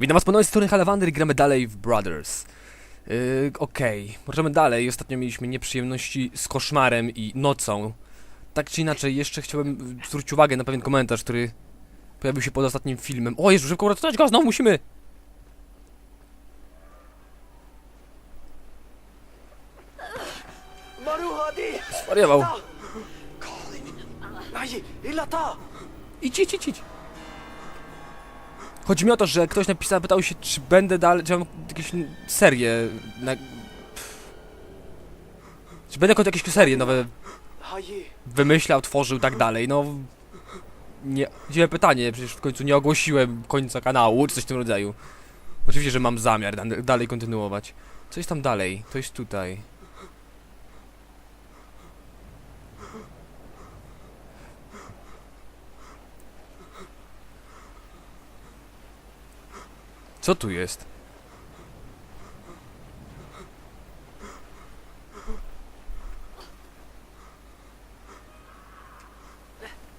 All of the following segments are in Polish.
Witam was po nowej stronie Halawander i gramy dalej w Brothers. Yy, Okej, możemy dalej. Ostatnio mieliśmy nieprzyjemności z koszmarem i nocą. Tak czy inaczej, jeszcze chciałbym zwrócić uwagę na pewien komentarz, który pojawił się pod ostatnim filmem. O, Jezu, szybko uratować go, znowu musimy! Zwariował. Idź, idź, idź. Chodzi mi o to, że ktoś napisał, pytał się, czy będę dalej, czy mam jakieś serie na... Czy będę jakąś jakieś serie nowe wymyślał, tworzył i tak dalej, no... Nie, dziwne pytanie, przecież w końcu nie ogłosiłem końca kanału, czy coś w tym rodzaju. Oczywiście, że mam zamiar da- dalej kontynuować. Co jest tam dalej? To jest tutaj. Co tu jest?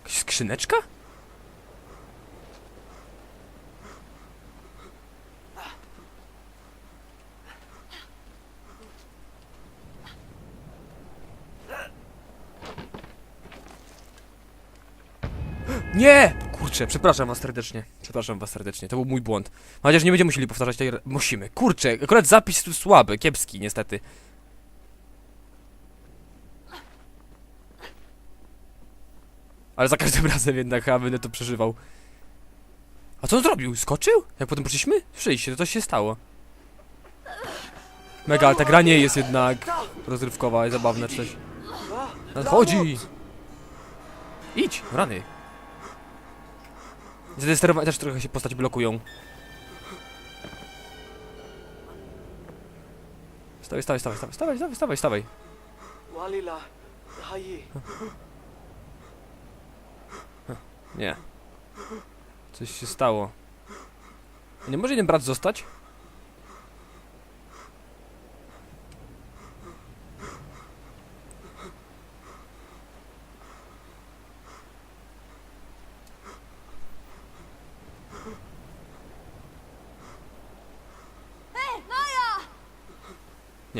Skrzyneczka? Nie! Kurczę, przepraszam was serdecznie. Przepraszam was serdecznie, to był mój błąd. Mam nadzieję, że nie będziemy musieli powtarzać tej... Musimy. Kurczę, akurat zapis tu słaby, kiepski niestety. Ale za każdym razem jednak chyba będę to przeżywał. A co on zrobił? Skoczył? Jak potem poszliśmy? Przyjście, to coś się stało. Mega, ale ta gra nie jest jednak rozrywkowa i zabawna czy coś. Nadchodzi! Idź, rany. Zdecydowanie też trochę się postać blokują. Stawaj, stawaj, stawaj, stawaj, stawaj, stawaj, stawaj, stawaj. Nie. Coś się stało. Nie może jeden brat zostać?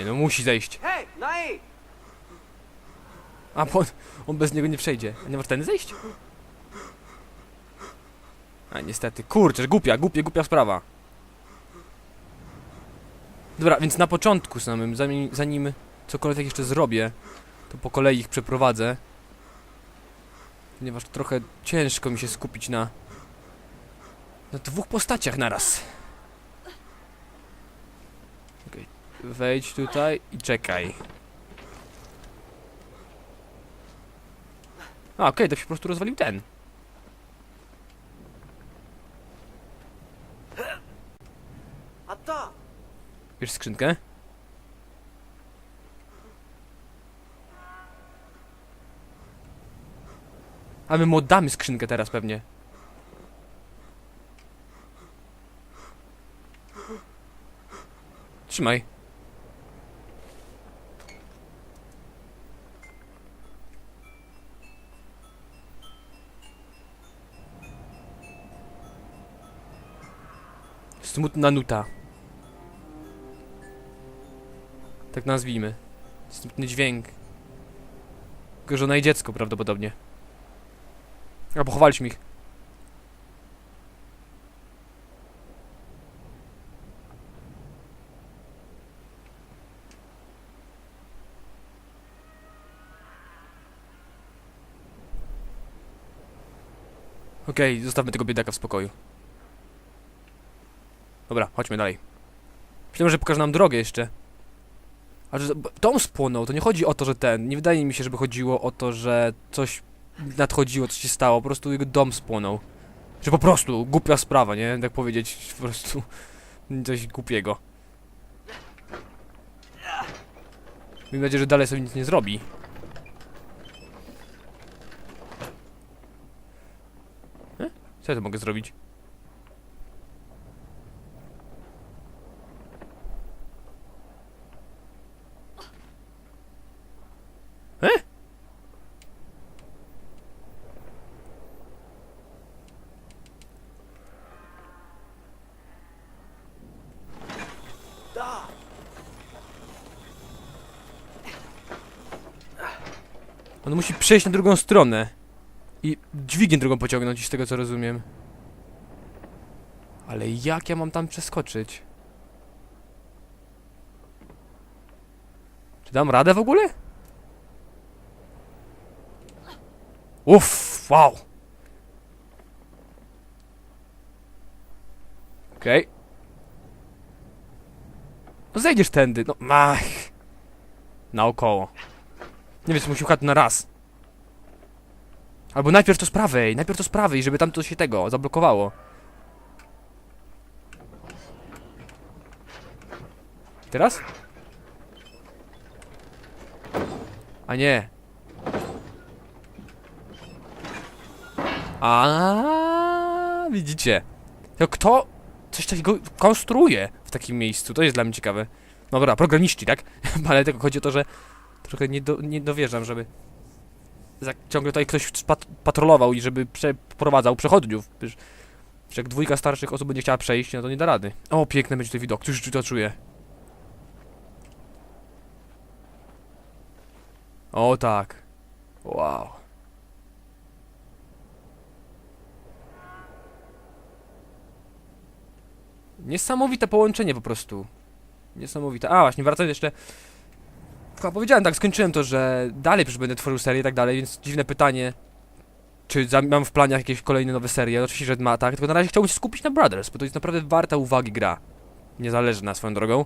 Nie no, musi zejść. Hej, nai! A bo on, on bez niego nie przejdzie. A nie może ten zejść? A niestety, kurczę, głupia, głupia, głupia sprawa. Dobra, więc na początku samym, zanim, zanim cokolwiek jeszcze zrobię, to po kolei ich przeprowadzę. Ponieważ trochę ciężko mi się skupić na, na dwóch postaciach naraz. Okej, wejdź tutaj i czekaj. A, okej, to się po prostu rozwalił ten. Atta! Bierz skrzynkę. A my mu oddamy skrzynkę teraz pewnie. Trzymaj. Smutna nuta. Tak nazwijmy. Smutny dźwięk. Tylko żona i dziecko prawdopodobnie. A pochowaliśmy ich. Okej, zostawmy tego biedaka w spokoju. Dobra, chodźmy dalej. Myślałem, że pokaże nam drogę jeszcze. A że dom spłonął, to nie chodzi o to, że ten. Nie wydaje mi się, żeby chodziło o to, że coś nadchodziło, coś się stało. Po prostu jego dom spłonął. Że po prostu głupia sprawa, nie? Tak powiedzieć, po prostu coś głupiego. Miejmy nadzieję, że dalej sobie nic nie zrobi. E? Co ja to mogę zrobić? E? Da! On musi przejść na drugą stronę. I dźwignię drugą pociągnąć, z tego co rozumiem. Ale jak ja mam tam przeskoczyć? Czy dam radę w ogóle? Uff, wow. Okej. No zejdziesz tędy, no mach. Naokoło. Nie wiem, czy musi chać na raz. Albo najpierw to z prawej, najpierw to z prawej, żeby tam to się tego zablokowało. Teraz? A nie. A widzicie. To kto coś takiego konstruuje takim miejscu? To jest dla mnie ciekawe. Dobra, programiści, tak? Ale tylko chodzi o to, że trochę nie, do, nie dowierzam, żeby ciągle tutaj ktoś spat, patrolował i żeby przeprowadzał przechodniów. Przecież jak dwójka starszych osób będzie chciała przejść, no to nie da rady. O, piękny będzie ten widok, już to czuję. O tak. Wow. Niesamowite połączenie po prostu. Niesamowite. A, właśnie, wracając jeszcze Chyba powiedziałem tak, skończyłem to, że dalej przecież będę tworzył serię i tak dalej, więc dziwne pytanie, czy mam w planiach jakieś kolejne nowe serie, oczywiście, że ma tak, tylko na razie chciałbym się skupić na Brothers, bo to jest naprawdę warta uwagi gra. Niezależna swoją drogą.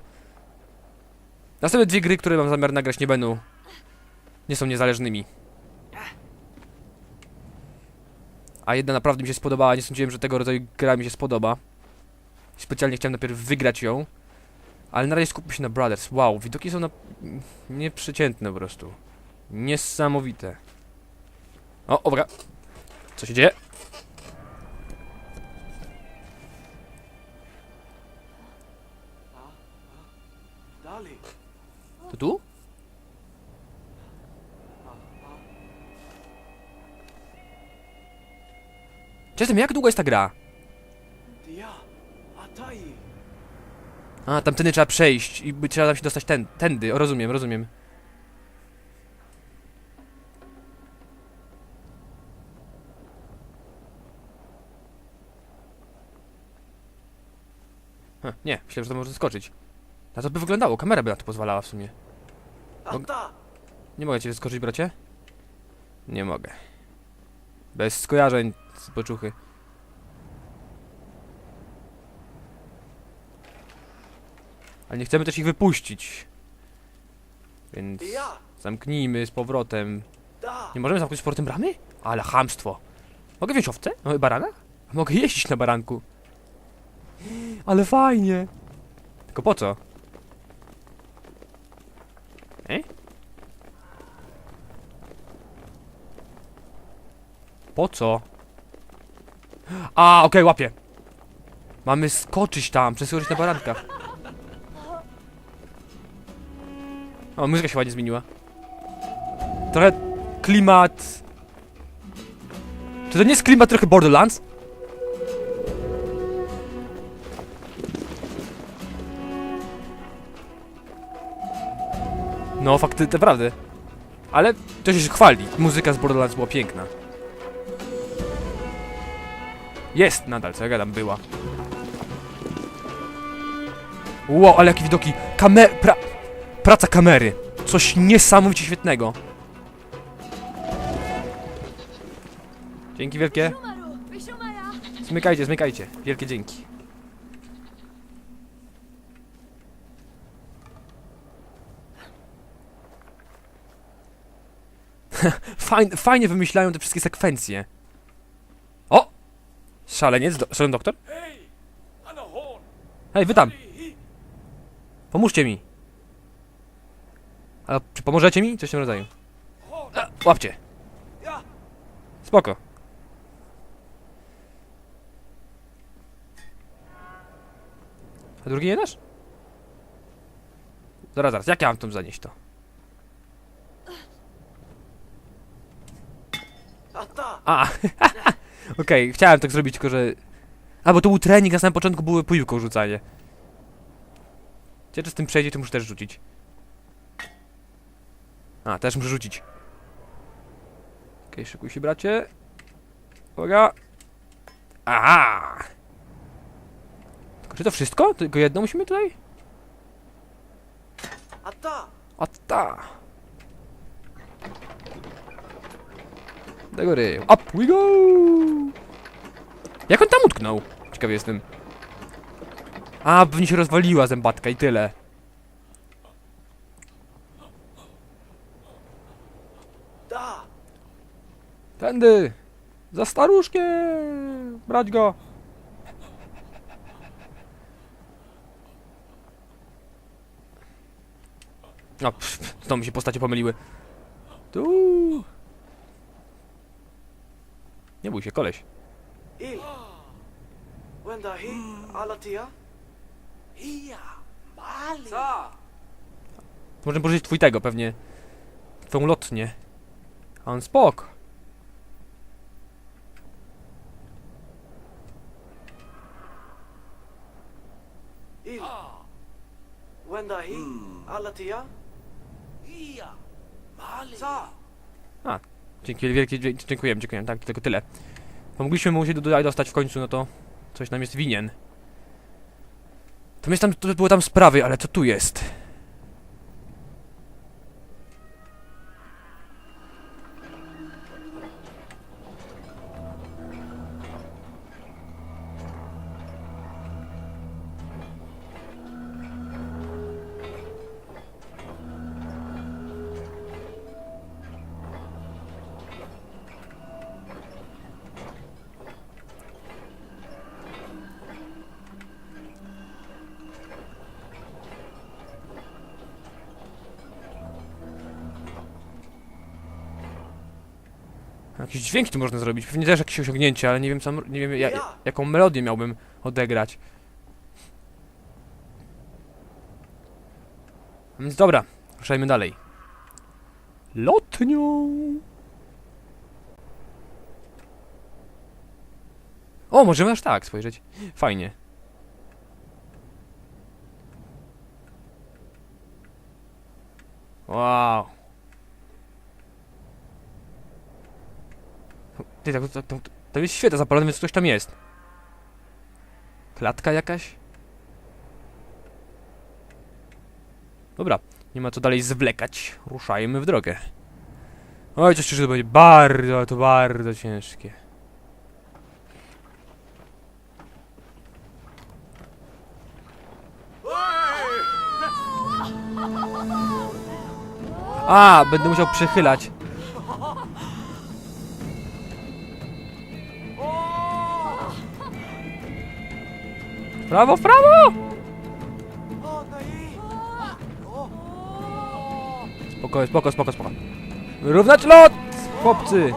Następne dwie gry, które mam zamiar nagrać nie będą, nie są niezależnymi. A jedna naprawdę mi się spodobała, nie sądziłem, że tego rodzaju gra mi się spodoba. Specjalnie chciałem najpierw wygrać ją. Ale na razie skupmy się na Brothers. Wow, widoki są na... nieprzeciętne po prostu. Niesamowite. O, uwaga. Co się dzieje? To tu? Czasem, jak długo jest ta gra? A, tamtędy trzeba przejść i by trzeba tam się dostać ten, tędy, o, rozumiem, rozumiem. Hm, nie, myślałem, że to może skoczyć. Na to by wyglądało, kamera by na to pozwalała w sumie. Ata. Nie mogę cię wyskoczyć, bracie? Nie mogę. Bez skojarzeń z poczuchy. Ale nie chcemy też ich wypuścić. Więc zamknijmy z powrotem. Nie możemy zamknąć z powrotem bramy? Ale chamstwo. Mogę wziąć owcę? Mogę barana? Mogę jeździć na baranku. Ale fajnie. Tylko po co? E? Po co? A, okej, łapię. Mamy skoczyć tam, przeskoczyć na barankach. O, muzyka się ładnie zmieniła. Trochę klimat... Czy to nie jest klimat trochę Borderlands? No, fakty, naprawdę. Ale to się chwali. Muzyka z Borderlands była piękna. Jest nadal, co ja gadam, była. Wow, ale jakie widoki. Kame... Pra... Praca kamery. Coś niesamowicie świetnego. Dzięki wielkie. Zmykajcie, zmykajcie. Wielkie dzięki. Fajn, fajnie wymyślają te wszystkie sekwencje. O! Szaleniec, do, szalony doktor? Hej, wy tam! Pomóżcie mi! A czy pomożecie mi? Coś w tym rodzaju. A, łapcie! Spoko. A drugi nie dasz? Zaraz, zaraz, jak ja mam tam zanieść to? A, okej, chciałem tak zrobić, tylko że... A, bo to był trening, na samym początku były piłką rzucanie. Gdzie z tym przejdzie, to muszę też rzucić. A, też muszę rzucić. Okej, okay, szykuj się, bracie. Uwaga. Aha! Tylko, czy to wszystko? Tylko jedno musimy tutaj? A ta! A ta! Do góry. Up we go! Jak on tam utknął? Ciekawy jestem. A, pewnie się rozwaliła zębatka i tyle. Tędy! Za staruszkiem! Brać go! O, pff, znowu mi się postacie pomyliły. Tu! Nie bój się, koleś. Il! Wenda hi alatia? Hia. Mali. Sa! Możemy pożyczyć twój tego, pewnie. Twą lotnię. A on spok. Il! Wenda hi alatia? Hia. Mali. Sa! Dzięki wielkie, dzie- dziękujemy, dziękujemy, tak, tylko tyle. Pomogliśmy mu się tutaj dostać w końcu, no to coś nam jest winien. To jest tam, to były tam sprawy, ale co tu jest? Jakieś dźwięki tu można zrobić, pewnie też jakieś osiągnięcie, ale nie wiem sam, nie wiem Ja. jaką melodię miałbym odegrać. Więc dobra, ruszajmy dalej. Lotnią! O, możemy aż tak spojrzeć. Fajnie. Wow. Ty, tak, to jest świetne zapalone, więc ktoś tam jest. Klatka jakaś? Dobra, nie ma co dalej zwlekać. Ruszajmy w drogę. Oj, coś to będzie bardzo, to bardzo ciężkie. A, będę musiał przychylać. W prawo, w prawo! Spoko, spoko, spoko, spoko. Wyrównać lot, chłopcy!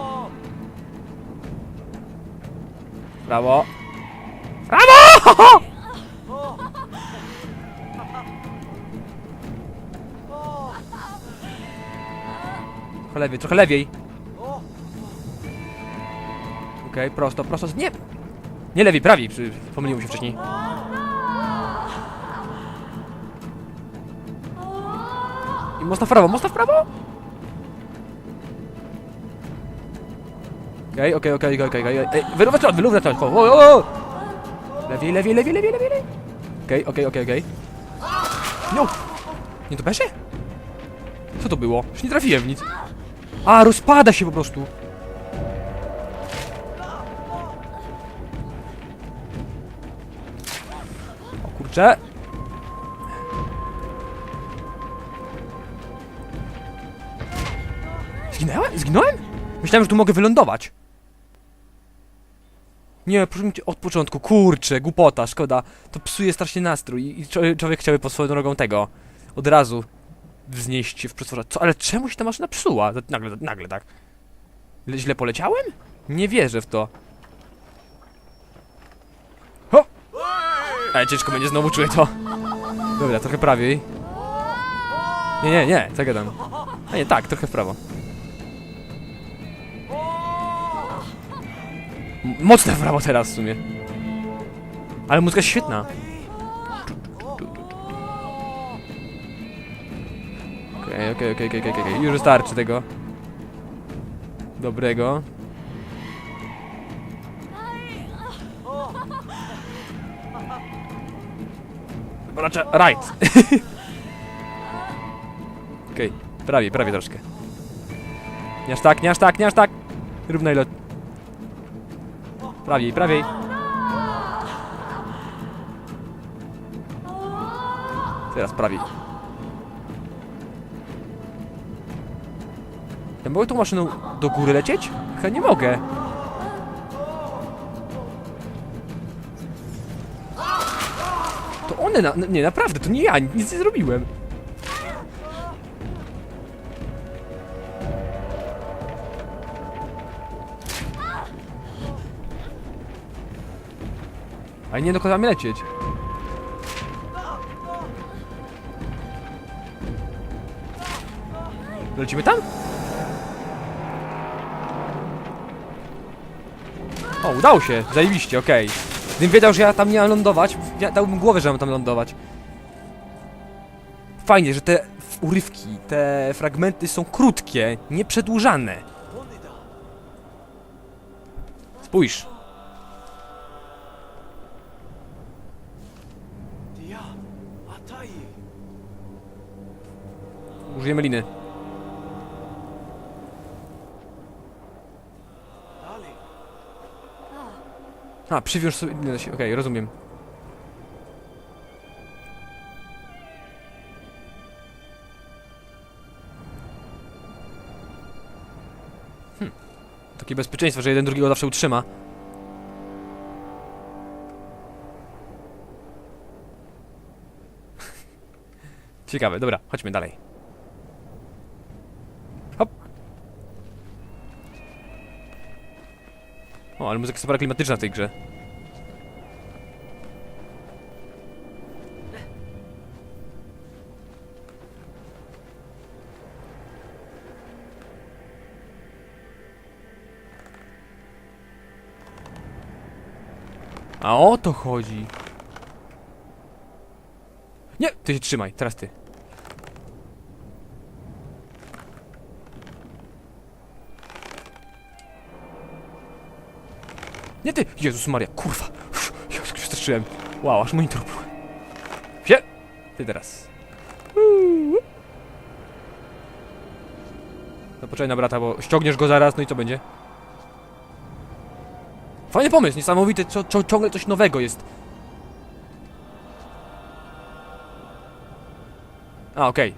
Prawo. Prawo! Trochę lewiej, trochę lewiej. O! Okej, prosto, prosto. Nie! Nie lewiej, prawiej. przy- Pomyliłem się wcześniej. I mocno w prawo, mocno w prawo! Okej, okej, okej, okej, okej. Ej, Wyrównać lot, wyrównać lot. O! Lewiej, lewiej, lewiej, lewiej, lewiej, lewiej. Okej, okej, okej, okej. No! Nie to besie? Co to było? Już nie trafiłem w nic. A, rozpada się po prostu. O kurczę. Zginęłem? Zginąłem? Myślałem, że tu mogę wylądować. Nie, proszę cię, od początku, kurczę, głupota, szkoda. To psuje strasznie nastrój i człowiek chciałby pod swoją drogą tego, od razu wznieść się w przestworze. Co, ale czemu się ta maszyna psuła? Nagle, nagle tak. Le- Źle poleciałem? Nie wierzę w to. Ho! Ale ciężko będzie znowu czuję to. Dobra, trochę prawiej. Nie, nie, nie, co gadam. A nie, tak, trochę w prawo. Mocne w prawo teraz w sumie. Ale muzyka jest świetna. Okej, okej, okej, okej, okej. Już wystarczy tego. Dobrego. Raczej, right. Okej, prawie, prawie troszkę. Nie aż tak, nie aż tak, nie aż tak. Równa ilot. Prawiej, prawiej. Teraz prawiej. Ja mogę tą maszyną do góry lecieć? Chyba nie mogę. To one na... Nie, naprawdę, to nie ja, nic nie zrobiłem. Ale nie dokładamy lecieć. Lecimy tam? O, udało się, zajebiście, okej. Gdybym wiedział, że ja tam nie mam lądować, ja dałbym głowę, że mam tam lądować. Fajnie, że te urywki, te fragmenty są krótkie, nieprzedłużane. Spójrz. Użyjemy liny. A, przywiąż sobie... nie, się- Okej, rozumiem. Hm. Takie bezpieczeństwo, że jeden drugiego zawsze utrzyma. Ciekawe, dobra, chodźmy dalej. O, ale muzyka jest super klimatyczna w tej grze. A o to chodzi. Nie, ty się trzymaj, teraz ty. Nie ty! Jezus Maria, kurwa! Ja się przestraszyłem. Wow, aż monitor był. Się! Ty teraz. No poczekaj na brata, bo ściągniesz go zaraz, no i co będzie? Fajny pomysł, niesamowity, co, co, ciągle coś nowego jest. A, okej.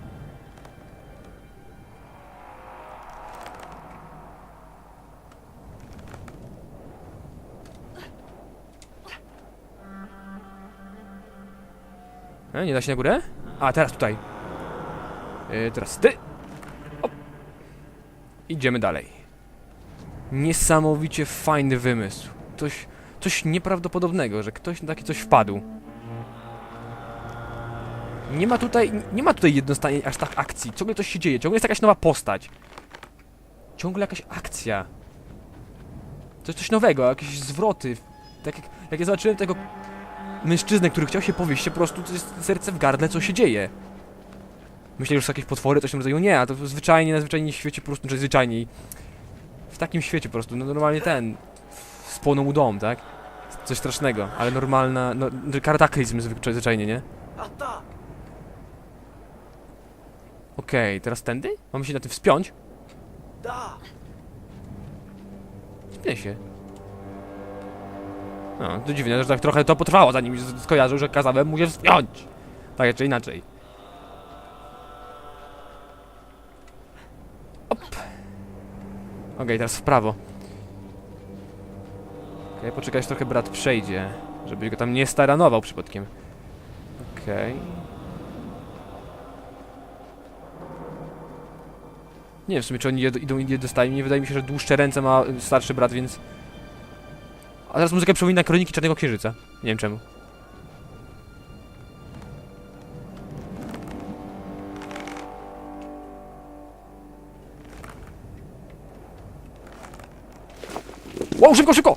E, nie da się na górę? A, teraz tutaj. E, teraz ty. Op. Idziemy dalej. Niesamowicie fajny wymysł. Coś, coś nieprawdopodobnego, że ktoś na takie coś wpadł. Nie ma tutaj, nie ma tutaj jednostanie aż tak akcji. Ciągle coś się dzieje, ciągle jest jakaś nowa postać. Ciągle jakaś akcja. Coś, coś nowego, jakieś zwroty. Tak jak, jak ja zobaczyłem tego mężczyznę, który chciał się powieść, po prostu to jest serce w gardle, co się dzieje. Myślę, że są jakieś potwory, coś w tym rodzaju. Nie, a to zwyczajnie, na zwyczajnie świecie po prostu, czy zwyczajniej. W takim świecie po prostu, no normalnie ten. Spłonął mu dom, tak? Coś strasznego, ale normalna, no, kataklizm zwyk- zwyczajnie, nie? Okej, teraz tędy? Mamy się na tym wspiąć? Da. Wspię się. No, to dziwne, że tak trochę to potrwało, zanim skojarzył, że kazałem mu się wspiąć. Tak czy inaczej. Op. Okej, teraz w prawo. Okej, poczekaj, aż trochę brat przejdzie, żebyś go tam nie staranował przypadkiem. Okej. Nie wiem w sumie, czy oni idą i je dostają. Nie wydaje mi się, że dłuższe ręce ma y, starszy brat, więc... A teraz muzyka przypomina Kroniki Czarnego Księżyca. Nie wiem czemu. Wow, szybko, szybko!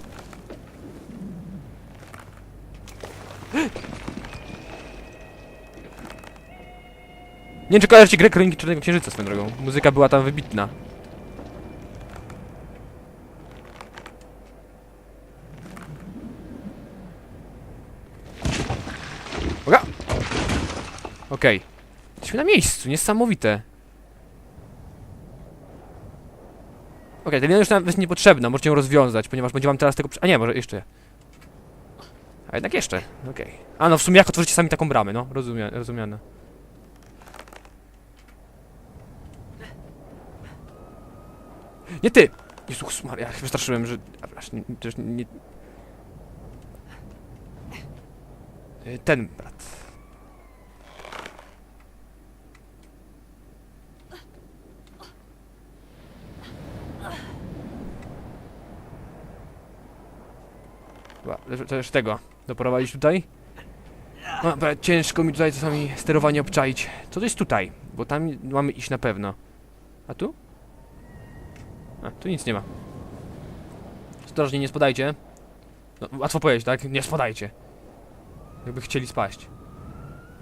Nie wiem, czy kojarzycie grę Kroniki Czarnego Księżyca swoją drogą. Muzyka była tam wybitna. Uwaga! Okej. Jesteśmy na miejscu, niesamowite. Okej, ta lina już nam jest niepotrzebna, możecie ją rozwiązać, ponieważ będzie wam teraz tego... A nie, może jeszcze. A jednak jeszcze, okej. A no, w sumie jak otworzycie sami taką bramę, no, rozumia, rozumiane. Nie ty! Jezus Maria, ja się wystraszyłem, że... Też nie... Ten brat. Chyba, też- tego doprowadzić tutaj. No, ciężko mi tutaj czasami sterowanie obczaić. Co to jest tutaj? Bo tam mamy iść na pewno. A tu? A, tu nic nie ma. Ostrożnie, nie spadajcie. No, łatwo powiedzieć, tak? Nie spadajcie. Jakby chcieli spaść.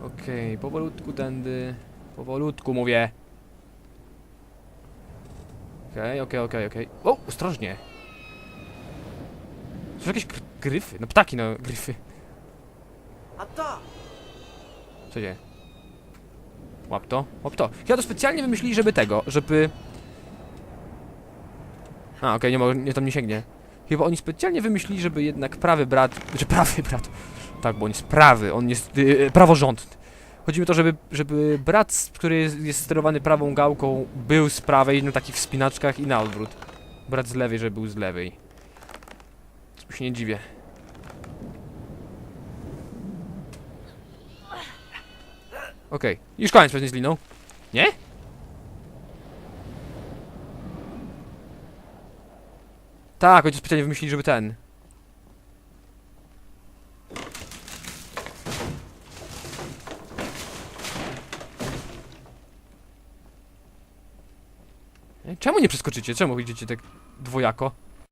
Okej, powolutku tędy. Powolutku mówię. Okej, okej, okej, okej. O, ostrożnie. Są jakieś gryfy? No ptaki, no, gryfy. Ata! Co dzieje? Łap to, łap to. Chyba to specjalnie wymyślili, żeby tego, żeby... A, okej, nie mogę, nie tam nie sięgnie. Chyba oni specjalnie wymyślili, żeby jednak prawy brat... Znaczy prawy brat... Tak, bo on jest prawy, on jest yy, praworządny. Chodzi mi o to, żeby, żeby brat, który jest, jest sterowany prawą gałką, był z prawej na takich wspinaczkach i na odwrót. Brat z lewej, żeby był z lewej. Się nie dziwię. Okej, już koniec pewnie z liną. Nie? Tak, to specjalnie wymyślili, żeby ten. Czemu nie przeskoczycie? Czemu idziecie tak dwojako?